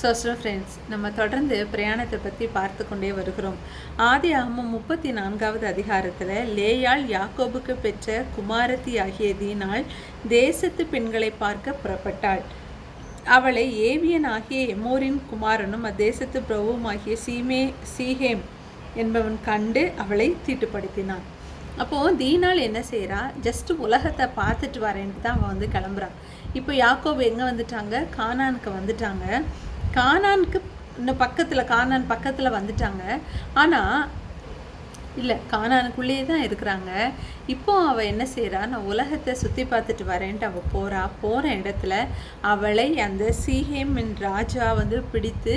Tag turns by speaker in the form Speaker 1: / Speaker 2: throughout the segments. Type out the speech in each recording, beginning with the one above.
Speaker 1: சோஸ்ரோ friends நம்ம தொடர்ந்து பிரயாணத்தை பற்றி பார்த்து கொண்டே வருகிறோம். ஆதி ஆமம் முப்பத்தி நான்காவது அதிகாரத்தில் லேயாள் யாக்கோபுக்கு பெற்ற குமாரத்தி ஆகிய தீனாள் தேசத்து பெண்களை பார்க்க புறப்பட்டாள். அவளை ஏவியன் ஆகிய எமோரின் குமாரனும் அத்தேசத்து பிரபுவும் ஆகிய சீமே சீஹேம் என்பவன் கண்டு அவளை தீட்டுப்படுத்தினான். அப்போது தீனால் என்ன செய்கிறா ஜஸ்ட் உலகத்தை பார்த்துட்டு வரேன்ட்டு தான் அவன் வந்து கிளம்புறான். இப்போ யாக்கோபு எங்கே வந்துட்டாங்க? கானானுக்கு வந்துட்டாங்க. கானானுக்கு இன்னும் பக்கத்தில் கானான் பக்கத்தில் வந்துட்டாங்க. ஆனால் இல்லை கானானுக்குள்ளேயே தான் இருக்கிறாங்க. இப்போ அவள் என்ன செய்கிறா நான் உலகத்தை சுற்றி பார்த்துட்டு வரேன்ட்டு அவள் போகிறா போகிற இடத்துல அவளை அந்த சீஹேமின் ராஜா வந்து பிடித்து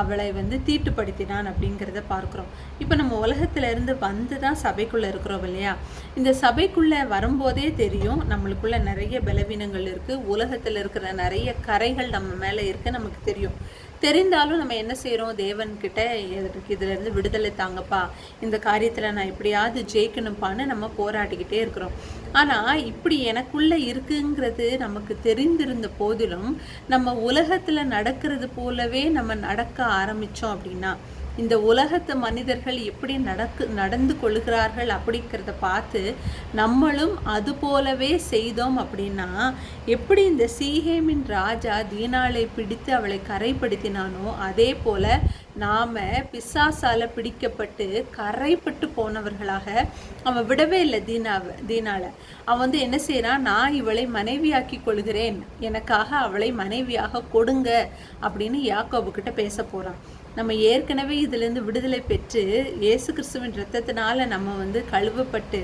Speaker 1: அவளை வந்து தீட்டுப்படுத்தினான் அப்படிங்கிறத பார்க்குறோம். இப்போ நம்ம உலகத்துலேருந்து வந்து தான் சபைக்குள்ளே இருக்கிறோம் இல்லையா? இந்த சபைக்குள்ளே வரும்போதே தெரியும் நம்மளுக்குள்ளே நிறைய பலவீனங்கள் இருக்குது உலகத்தில் இருக்கிற நிறைய கரைகள் நம்ம மேலே இருக்குது நமக்கு தெரியும். தெரிந்தாலும் நம்ம என்ன செய்கிறோம் தேவன்கிட்ட எதற்கு இதுலேருந்து விடுதலை தாங்கப்பா. இந்த காரியத்தில் நான் எப்படியாவது ஜெயிக்கணும்ப்பான்னு நம்ம போராடிக்கிட்டே இருக்கிறோம். ஆனால் இப்படி எனக்குள்ளே இருக்குங்கிறது நமக்கு தெரிந்திருந்த போதிலும் நம்ம உலகத்தில் நடக்கிறது போலவே நம்ம நடக்க ஆரம்பித்தோம் அப்படின்னா இந்த உலகத்து மனிதர்கள் எப்படி நடக்கு நடந்து கொள்கிறார்கள் அப்படிங்கிறத பார்த்து நம்மளும் அது போலவே செய்தோம் அப்படின்னா எப்படி இந்த சீஹேமின் ராஜா தீனாளை பிடித்து அவளை கரைப்படுத்தினானோ அதே போல நாம் பிசாசால பிடிக்கப்பட்டு கரைப்பட்டு போனவர்களாக அவன் விடவே இல்லை தீனாவை தீனாவை அவன் வந்து என்ன செய்கிறான் நான் இவளை மனைவியாக்கி கொள்கிறேன். எனக்காக அவளை மனைவியாக கொடுங்க அப்படின்னு யாக்கோபுக்கிட்ட பேச போகிறான் நம்ம ஏற்கனவே இதிலேருந்து விடுதலை பெற்று இயேசு கிறிஸ்துவின் ரத்தத்தினால நம்ம வந்து கழுவப்பட்டு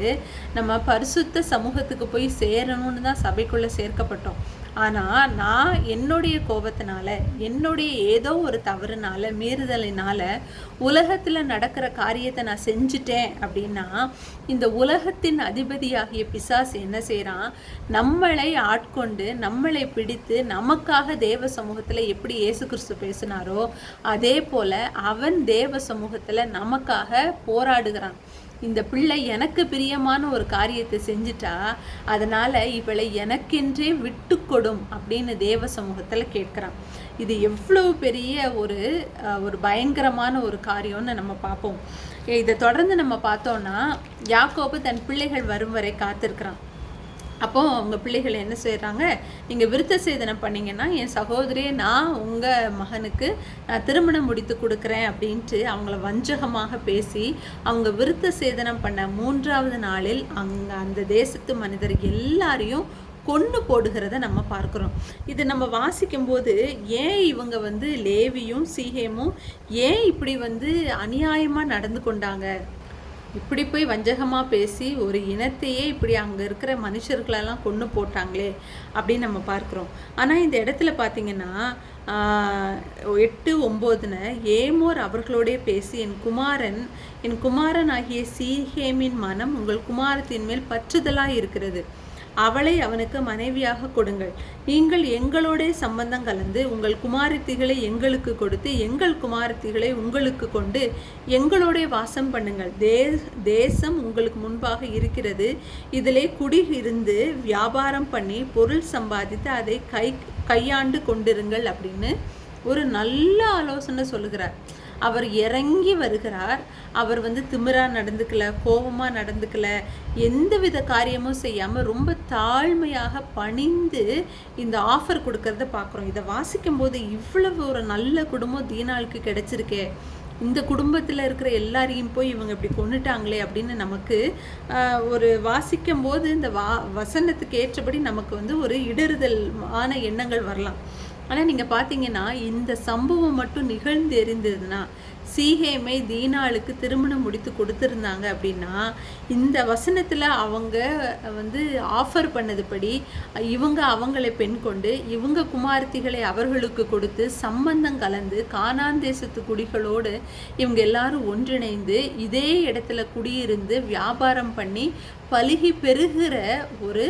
Speaker 1: நம்ம பரிசுத்த சமூகத்துக்கு போய் சேரணும்னு தான் சபைக்குள்ளே சேர்க்கப்பட்டோம். ஆனால் நான் என்னுடைய கோபத்தினால என்னுடைய ஏதோ ஒரு தவறுனால மீறுதலினால உலகத்தில் நடக்கிற காரியத்தை நான் செஞ்சுட்டேன் அப்படின்னா இந்த உலகத்தின் அதிபதியாகிய பிசாஸ் என்ன செய்கிறான் நம்மளை ஆட்கொண்டு நம்மளை பிடித்து நமக்காக தேவ சமூகத்தில் எப்படி இயேசு கிறிஸ்து பேசினாரோ அதே போல் அவன் தேவ சமூகத்தில் நமக்காக போராடுகிறான். இந்த பிள்ளை எனக்கு பிரியமான ஒரு காரியத்தை செஞ்சுட்டா அதனால் இவளை எனக்கென்றே விட்டு கொடும் அப்படின்னு தேவ சமூகத்தில் கேட்குறான். இது எவ்வளோ பெரிய ஒரு ஒரு பயங்கரமான ஒரு காரியம்னு நம்ம பார்ப்போம். இதை தொடர்ந்து நம்ம பார்த்தோன்னா யாக்கோபு தன் பிள்ளைகள் வரும் வரை காத்திருக்கிறான். அப்போ அவங்க பிள்ளைகள் என்ன செய்கிறாங்க நீங்கள் விருத்த சேதனம் பண்ணிங்கன்னா என் சகோதரியை நான் உங்கள் மகனுக்கு நான் திருமணம் முடித்து கொடுக்குறேன் அப்படின்ட்டு அவங்கள வஞ்சகமாக பேசி அவங்க விருத்த சேதனம் பண்ண மூன்றாவது நாளில் அங்கே அந்த தேசத்து மனிதர் எல்லாரையும் கொண்டு போடுகிறத நம்ம பார்க்குறோம். இது நம்ம வாசிக்கும்போது ஏன் இவங்க வந்து லேவியும் சீஹேமும் ஏன் இப்படி வந்து அநியாயமாக நடந்து கொண்டாங்க? இப்படி போய் வஞ்சகமாக பேசி ஒரு இனத்தையே இப்படி அங்கே இருக்கிற மனுஷர்களெல்லாம் கொண்டு போட்டாங்களே அப்படின்னு நம்ம பார்க்குறோம். ஆனால் இந்த இடத்துல பார்த்தீங்கன்னா எட்டு ஒம்போதுன ஏமோர் அவர்களோடே பேசி என் குமாரன் என் குமாரன் ஆகிய சீஹேமின் மனம் உங்கள் குமாரத்தின் மேல் பற்றுதலாக இருக்கிறது. அவளை அவனுக்கு மனைவியாக கொடுங்கள். நீங்கள் எங்களோடே சம்பந்தம் கலந்து உங்கள் குமாரத்திகளை எங்களுக்கு கொடுத்து எங்கள் குமாரத்திகளை உங்களுக்கு கொண்டு எங்களோடே வாசம் பண்ணுங்கள். தே தேசம் உங்களுக்கு முன்பாக இருக்கிறது. இதிலே குடி இருந்து வியாபாரம் பண்ணி பொருள் சம்பாதித்து அதை கை கையாண்டு கொண்டிருங்கள் அப்படின்னு ஒரு நல்ல ஆலோசனை சொல்லுகிறார். அவர் இறங்கி வருகிறார். அவர் வந்து திமிராக நடந்துக்கல கோபமாக நடந்துக்கல எந்த வித காரியமும் செய்யாமல் ரொம்ப தாழ்மையாக பணிந்து இந்த ஆஃபர் கொடுக்கறத பார்க்குறோம். இதை வாசிக்கும் போது இவ்வளவு ஒரு நல்ல குடும்பம் தீனாளுக்கு கிடைச்சிருக்கே. இந்த குடும்பத்தில் இருக்கிற எல்லாரையும் போய் இவங்க இப்படி கொண்டுட்டாங்களே அப்படின்னு நமக்கு ஒரு வாசிக்கும் போது இந்த வா வசனத்துக்கு ஏற்றபடி நமக்கு வந்து ஒரு இடறுதல் ஆன எண்ணங்கள் வரலாம். ஆனால் நீங்கள் பார்த்தீங்கன்னா இந்த சம்பவம் மட்டும் நிகழ்ந்து எரிந்ததுன்னா சீஹேமை தீனாளுக்கு திருமணம் முடித்து கொடுத்துருந்தாங்க அப்படின்னா இந்த வசனத்தில் அவங்க வந்து ஆஃபர் பண்ணதுபடி இவங்க அவங்களை பெண் கொண்டு இவங்க குமார்த்திகளை அவர்களுக்கு கொடுத்து சம்பந்தம் கலந்து கானான் தேசத்து குடிகளோடு இவங்க எல்லாரும் ஒன்றிணைந்து இதே இடத்துல குடியிருந்து வியாபாரம் பண்ணி பழுகி பெருகிற ஒரு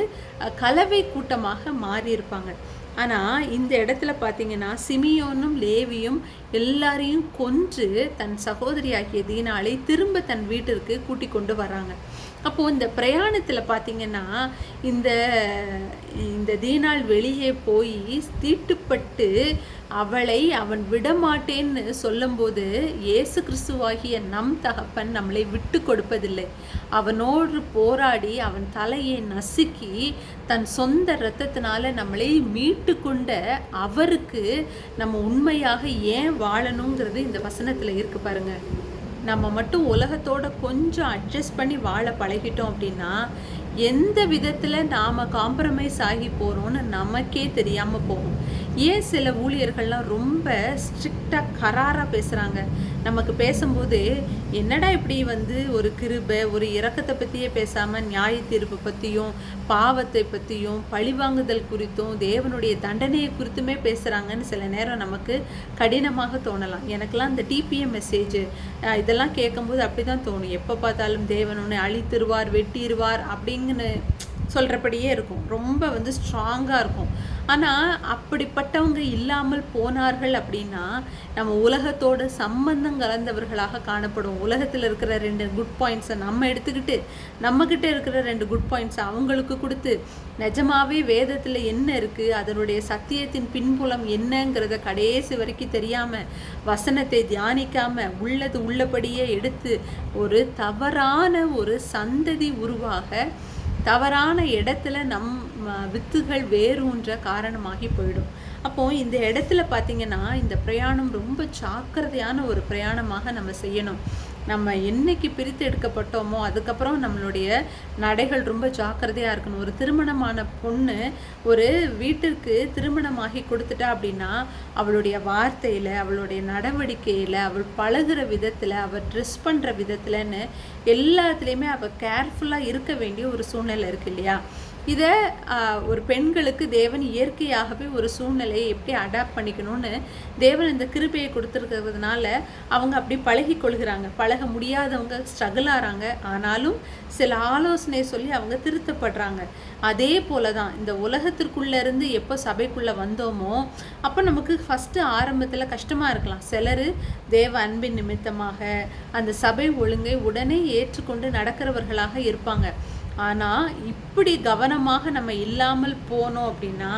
Speaker 1: கலவை கூட்டமாக மாறியிருப்பாங்க. ஆனால் இந்த இடத்துல பார்த்தீங்கன்னா சிமியோனும் லேவியும் எல்லாரையும் கொன்று தன் சகோதரி ஆகிய திரும்ப தன் வீட்டிற்கு கூட்டி கொண்டு வராங்க. அப்போது இந்த பிரயாணத்தில் பார்த்தீங்கன்னா இந்த இந்த தீனாள் வெளியே போய் தீட்டுப்பட்டு அவளை அவன் விடமாட்டேன்னு சொல்லும்போது இயேசு கிறிஸ்துவாகிய நம் தகப்பன் நம்மளை விட்டு கொடுப்பதில்லை. அவனோடு போராடி அவன் தலையை நசுக்கி தன் சொந்த இரத்தத்தினால நம்மளை மீட்டு கொண்ட அவருக்கு நம்ம உண்மையாக ஏன் வாழணுங்கிறது இந்த வசனத்தில் இருக்கு பாருங்க. நம்ம மட்டும் உலகத்தோட கொஞ்சம் அட்ஜஸ்ட் பண்ணி வாழ பழகிட்டோம் அப்படின்னா எந்த விதத்தில் நாம் காம்ப்ரமைஸ் ஆகி போகிறோன்னு நமக்கே தெரியாமல் போகும். ஏன் சில ஊழியர்கள்லாம் ரொம்ப ஸ்ட்ரிக்டாக கராராக பேசுகிறாங்க நமக்கு பேசும்போது என்னடா இப்படி வந்து ஒரு கிருபை ஒரு இறக்கத்தை பற்றியே பேசாமல் நியாய தீர்ப்பை பற்றியும் பாவத்தை பற்றியும் பழிவாங்குதல் குறித்தும் தேவனுடைய தண்டனையை குறித்துமே பேசுகிறாங்கன்னு சில நேரம் நமக்கு கடினமாக தோணலாம். எனக்கெல்லாம் இந்த டிபிஎம் மெசேஜ் இதெல்லாம் கேட்கும்போது அப்படி தான் தோணும். எப்போ பார்த்தாலும் தேவன் ஒன்று அழித்திருவார் வெட்டிடுவார் அப்படிங்கன்னு சொல்கிறபடியே இருக்கும். ரொம்ப வந்து ஸ்ட்ராங்காக இருக்கும். ஆனால் அப்படிப்பட்டவங்க இல்லாமல் போனார்கள் அப்படின்னா நம்ம உலகத்தோட சம்பந்தம் கலந்தவர்களாக காணப்படும். உலகத்தில் இருக்கிற ரெண்டு குட் பாயிண்ட்ஸை நம்ம எடுத்துக்கிட்டு நம்மக்கிட்ட இருக்கிற ரெண்டு குட் பாயிண்ட்ஸை அவங்களுக்கு கொடுத்து நிஜமாவே வேதத்தில் என்ன இருக்குது அதனுடைய சத்தியத்தின் பின்புலம் என்னங்கிறத கடைசி வரைக்கும் தெரியாமல் வசனத்தை தியானிக்காமல் உள்ளது உள்ளபடியே எடுத்து ஒரு தவறான ஒரு சந்ததி உருவாக தவறான இடத்துல நம் வித்துகள் வேரூன்ற காரணமாகி போயிடும். அப்போ இந்த இடத்துல பார்த்தீங்கன்னா இந்த பிரயாணம் ரொம்ப ஜாக்கிரதையான ஒரு பிரயாணமாக நம்ம செய்யணும். நம்ம என்னைக்கு பிரித்து எடுக்கப்பட்டோமோ அதுக்கப்புறம் நம்மளுடைய நடைகள் ரொம்ப ஜாக்கிரதையாக இருக்கணும். ஒரு திருமணமான பொண்ணு ஒரு வீட்டிற்கு திருமணமாகி கொடுத்துட்டா அப்படின்னா அவளுடைய வார்த்தையில் அவளுடைய நடவடிக்கையில் அவள் பழகுற விதத்தில் அவள் ட்ரெஸ் பண்ணுற விதத்தில்னு எல்லாத்துலேயுமே அவள் கேர்ஃபுல்லாக இருக்க வேண்டிய ஒரு சூழ்நிலை இருக்கு இல்லையா? இதை ஒரு பெண்களுக்கு தேவன் இயற்கையாகவே ஒரு சூழ்நிலையை எப்படி அடாப்ட் பண்ணிக்கணும்னு தேவன் இந்த கிருபையை கொடுத்துருக்கிறதுனால அவங்க அப்படி பழகி கொள்கிறாங்க. பழக முடியாதவங்க ஸ்ட்ரகிள் ஆகிறாங்க ஆனாலும் சில ஆலோசனை சொல்லி அவங்க திருத்தப்படுறாங்க. அதே போல தான் இந்த உலகத்திற்குள்ளே இருந்து எப்போ சபைக்குள்ளே வந்தோமோ அப்போ நமக்கு ஃபஸ்ட்டு ஆரம்பத்தில் கஷ்டமாக இருக்கலாம். சிலர் தேவ அன்பின் நிமித்தமாக அந்த சபை ஒழுங்கை உடனே ஏற்றுக்கொண்டு நடக்கிறவர்களாக இருப்பாங்க. ஆனால் இப்படி கவனமாக நம்ம இல்லாமல் போனோம் அப்படின்னா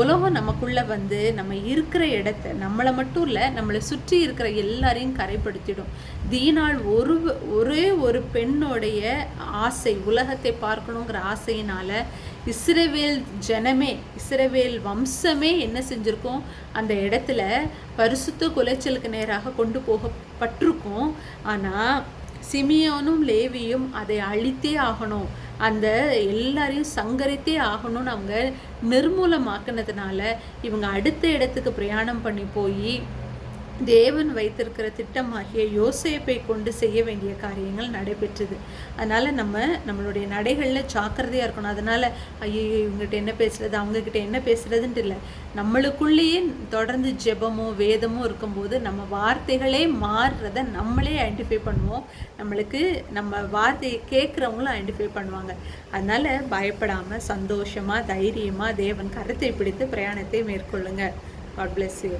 Speaker 1: உலகம் நமக்குள்ளே வந்து நம்ம இருக்கிற இடத்த நம்மளை மட்டும் இல்லை நம்மளை சுற்றி இருக்கிற எல்லாரையும் கரைப்படுத்திடும். தீனாள் ஒரு ஒரே ஒரு பெண்ணுடைய ஆசை உலகத்தை பார்க்கணுங்கிற ஆசையினால் இஸ்ரவேல் ஜனமே இஸ்ரவேல் வம்சமே என்ன செஞ்சுருக்கோம்? அந்த இடத்துல பரிசுத்த குலைச்சலுக்கு நேராக கொண்டு போகப்பட்டிருக்கோம். ஆனால் சிமியோனும் லேவியும் அதை அழித்தே ஆகணும். அந்த எல்லாரையும் சங்கரித்தே ஆகணும்னு அவங்க நிர்மூலமாக்குனதுனால இவங்க அடுத்த இடத்துக்கு பிரயாணம் பண்ணி போய் தேவன் வைத்திருக்கிற திட்டமாகிய யோசேப்பை கொண்டு செய்ய வேண்டிய காரியங்கள் நடைபெற்றது. அதனால் நம்ம நம்மளுடைய நடைகளில் ஜாக்கிரதையாக இருக்கணும். அதனால் ஐயோ இவங்ககிட்ட என்ன பேசுகிறது அவங்கக்கிட்ட என்ன பேசுகிறதுன்ட்டு இல்லை. நம்மளுக்குள்ளேயே தொடர்ந்து ஜெபமோ வேதமோ இருக்கும்போது நம்ம வார்த்தைகளே மாறுறத நம்மளே ஐடென்டிஃபை பண்ணுவோம். நம்மளுக்கு நம்ம வார்த்தையை கேட்குறவங்களும் ஐடென்டிஃபை பண்ணுவாங்க. அதனால் பயப்படாமல் சந்தோஷமாக தைரியமாக தேவன் கருத்தை பிடித்து பிரயாணத்தை மேற்கொள்ளுங்கள் காட் பிளெஸ் யூ